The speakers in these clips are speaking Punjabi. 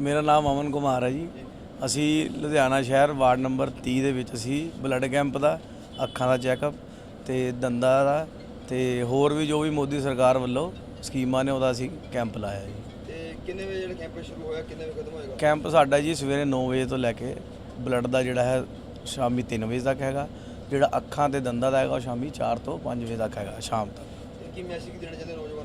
ਮੇਰਾ ਨਾਮ ਅਮਨ ਕੁਮਾਰ ਹੈ ਜੀ। ਅਸੀਂ ਲੁਧਿਆਣਾ ਸ਼ਹਿਰ ਵਾਰਡ ਨੰਬਰ 30 ਦੇ ਵਿੱਚ ਅਸੀਂ ਬਲੱਡ ਕੈਂਪ ਦਾ ਅੱਖਾਂ ਦਾ ਚੈੱਕਅਪ ਤੇ ਦੰਦਾਂ ਦਾ ਤੇ ਹੋਰ ਵੀ ਜੋ ਵੀ ਮੋਦੀ ਸਰਕਾਰ ਵੱਲੋਂ ਸਕੀਮਾਂ ਨੇ ਉਹਦਾ ਅਸੀਂ ਕੈਂਪ ਲਾਇਆ ਜੀ। ਤੇ ਕੈਂਪ ਸਾਡਾ ਜੀ ਸਵੇਰੇ 9 ਵਜੇ ਤੋਂ ਲੈ ਕੇ ਬਲੱਡ ਦਾ ਜਿਹੜਾ ਹੈ ਸ਼ਾਮੀ 3 ਵਜੇ ਤੱਕ ਹੈਗਾ ਜਿਹੜਾ ਅੱਖਾਂ ਤੇ ਦੰਦਾਂ ਦਾ ਹੈਗਾ ਉਹ ਸ਼ਾਮੀ 4 ਤੋਂ 5 ਵਜੇ ਤੱਕ ਹੈਗਾ ਸ਼ਾਮ ਤੱਕ। ਕੀ ਮੈਸੇਜ ਦੇਣਾ ਚਾਹੁੰਦੇ ਹੋ ਨੌਜਵਾਨ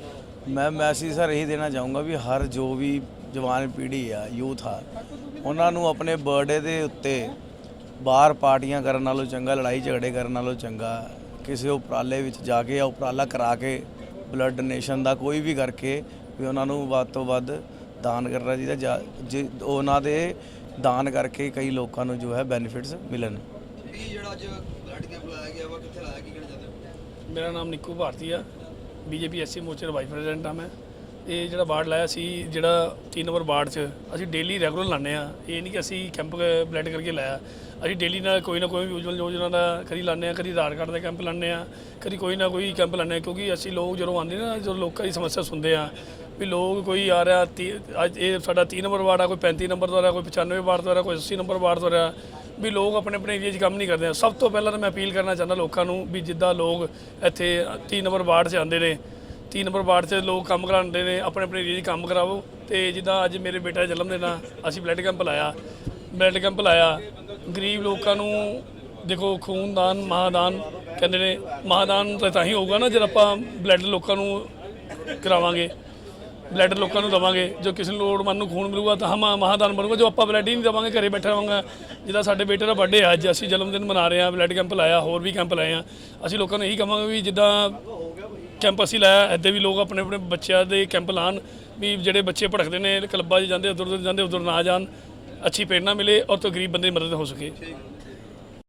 ਮੈਂ ਮੈਸੇਜ ਸਰ ਇਹੀ ਦੇਣਾ ਚਾਹੂੰਗਾ ਵੀ ਹਰ ਜੋ ਵੀ ਜਵਾਨ ਪੀੜ੍ਹੀ ਆ ਯੂਥ ਆ ਉਹਨਾਂ ਨੂੰ ਆਪਣੇ ਬਰਥਡੇ ਦੇ ਉੱਤੇ ਬਾਹਰ ਪਾਰਟੀਆਂ ਕਰਨ ਨਾਲੋਂ ਚੰਗਾ ਲੜਾਈ ਝਗੜੇ ਕਰਨ ਨਾਲੋਂ ਚੰਗਾ ਕਿਸੇ ਉਪਰਾਲੇ ਵਿੱਚ ਜਾ ਕੇ ਜਾਂ ਉਪਰਾਲਾ ਕਰਾ ਕੇ ਬਲੱਡ ਡੋਨੇਸ਼ਨ ਦਾ ਕੋਈ ਵੀ ਕਰਕੇ ਵੀ ਉਹਨਾਂ ਨੂੰ ਵੱਧ ਤੋਂ ਵੱਧ ਦਾਨ ਕਰਨਾ ਚਾਹੀਦਾ ਜਾਂ ਜੇ ਉਹਨਾਂ ਦੇ ਦਾਨ ਕਰਕੇ ਕਈ ਲੋਕਾਂ ਨੂੰ ਜੋ ਹੈ ਬੈਨੀਫਿਟਸ ਮਿਲਣ। ਜਿਹੜਾ ਅੱਜ ਬਲੱਡ ਕੈਂਪ ਲਾਇਆ ਗਿਆ ਵਾ ਕਿੱਥੇ ਲਾਇਆ ਕੀ ਕਹਿਣਾ ਚਾਹੁੰਦੇ ਹੋ? ਮੇਰਾ ਨਾਮ ਨਿੱਕੂ ਭਾਰਤੀ ਆ। ਬੀਜੇਪੀ ਐਸਸੀ ਮੋਰਚੇ ਦਾ ਵਾਈਸ ਪ੍ਰੈਜ਼ੀਡੈਂਟ ਹਾਂ ਮੈਂ। ਇਹ ਜਿਹੜਾ ਵਾਰਡ ਲਾਇਆ ਸੀ, ਜਿਹੜਾ 3 ਨੰਬਰ ਵਾਰਡ 'ਚ, ਅਸੀਂ ਡੇਲੀ ਰੈਗੂਲਰ ਲਾਉਂਦੇ ਆ ਇਹ ਨਹੀਂ ਕਿ ਅਸੀਂ ਕੈਂਪ ਬਲੱਡ ਕਰਕੇ ਲਾਇਆ। ਅਸੀਂ ਡੇਲੀ ਨਾਲ ਕੋਈ ਨਾ ਕੋਈ ਵੀ ਉਜਵਲ ਯੋਜਨਾ ਦਾ ਕਦੀ ਲਾਉਂਦੇ ਆ ਕਦੀ ਆਧਾਰ ਕਾਰਡ ਦਾ ਕੈਂਪ ਲਾਉਂਦੇ ਆ ਕਦੀ ਕੋਈ ਨਾ ਕੋਈ ਕੈਂਪ ਲਾਉਂਦੇ ਆ ਕਿਉਂਕਿ ਅਸੀਂ ਲੋਕ ਜਦੋਂ ਆਉਂਦੇ ਨਾ, ਜਦੋਂ ਲੋਕਾਂ ਦੀ ਸਮੱਸਿਆ ਸੁਣਦੇ ਆ ਵੀ ਲੋਕ ਕੋਈ ਆ ਰਿਹਾ, ਤੀ- ਅੱਜ ਇਹ ਸਾਡਾ 3 ਨੰਬਰ ਵਾਰਡ ਆ, ਕੋਈ 35 ਨੰਬਰ ਤੋਂ ਆ ਰਿਹਾ, ਕੋਈ 95 ਵਾਰਡ ਤੋਂ ਆ ਰਿਹਾ, ਕੋਈ 80 ਨੰਬਰ ਵਾਰਡ ਤੋਂ ਆ ਰਿਹਾ, ਵੀ ਲੋਕ ਆਪਣੇ ਆਪਣੇ ਏਰੀਆ 'ਚ ਕੰਮ ਨਹੀਂ ਕਰਦੇ। ਸਭ ਤੋਂ ਪਹਿਲਾਂ ਤਾਂ ਮੈਂ ਅਪੀਲ ਕਰਨਾ ਚਾਹੁੰਦਾ ਲੋਕਾਂ ਨੂੰ ਵੀ ਜਿੱਦਾਂ ਲੋਕ ਇੱਥੇ 3 ਨੰਬਰ ਵਾਰਡ 'ਚ ਆਉਂਦੇ ਨੇ 3 ਨੰਬਰ ਵਾਰਡ 'ਚ ਲੋਕ ਕੰਮ ਕਰਾਉਂਦੇ ਨੇ, ਆਪਣੇ ਆਪਣੇ ਏਰੀਆ 'ਚ ਕੰਮ ਕਰਾਵੋ ਤੇ ਜਿੱਦਾਂ ਅੱਜ ਮੇਰੇ ਬੇਟਾ ਦਾ ਜਨਮ ਦਿਨ ਆ, ਅਸੀਂ ਬਲੱਡ ਕੈਂਪ ਲਾਇਆ। ਬਲੱਡ ਕੈਂਪ ਲਾਇਆ। ਗਰੀਬ ਲੋਕਾਂ ਨੂੰ ਦੇਖੋ, ਖੂਨਦਾਨ, ਮਹਾਦਾਨ ਕਹਿੰਦੇ ਨੇ। ਮਹਾਦਾਨ ਤਾਂ ਤਾਂ ਹੀ ਹੋਊਗਾ ਨਾ ਜਦ ਆਪਾਂ ਬਲੱਡ ਲੋਕਾਂ ਨੂੰ ਕਰਾਵਾਂਗੇ। ਬਲੱਡ ਲੋਕਾਂ ਨੂੰ ਦਵਾਂਗੇ। ਜੋ ਕਿਸੇ ਨੂੰ ਲੋੜਵੰਦ ਨੂੰ ਖੂਨ ਮਿਲੂਗਾ ਤਾਂ ਹਮ ਮਹਾਦਾਨ ਬਣੂਗਾ। ਜੋ ਆਪਾਂ ਬਲੱਡ ਹੀ ਨਹੀਂ ਦਵਾਂਗੇ, ਘਰੇ ਬੈਠਾ ਰਹਾਂਗਾ। ਜਿੱਦਾਂ ਸਾਡੇ ਬੇਟੇ ਦਾ ਬਰਥਡੇ ਆ, ਅੱਜ ਅਸੀਂ ਜਨਮ ਦਿਨ ਮਨਾ ਰਹੇ ਹਾਂ, ਬਲੱਡ ਕੈਂਪ ਲਾਇਆ, ਹੋਰ ਵੀ ਕੈਂਪ ਲਾਏ ਆ। ਅਸੀਂ ਲੋਕਾਂ ਨੂੰ ਇਹੀ ਕਹਾਂਗੇ ਵੀ ਜਿੱਦਾਂ ਕੈਂਪ ਅਸੀਂ ਲਾਇਆ, ਇੱਦਾਂ ਵੀ ਲੋਕ ਆਪਣੇ ਆਪਣੇ ਬੱਚਿਆਂ ਦੇ ਕੈਂਪ ਲਾਣ ਵੀ ਜਿਹੜੇ ਬੱਚੇ ਭੜਕਦੇ ਨੇ, ਕਲੱਬਾਂ 'ਚ ਜਾਂਦੇ ਉਧਰ ਉਧਰ ਜਾਂਦੇ, ਉਧਰ ਨਾ ਜਾਣ, ਅੱਛੀ ਪ੍ਰੇਰਨਾ ਮਿਲੇ ਔਰ ਤੋਂ ਗਰੀਬ ਬੰਦੇ ਦੀ ਮਦਦ ਹੋ ਸਕੇ।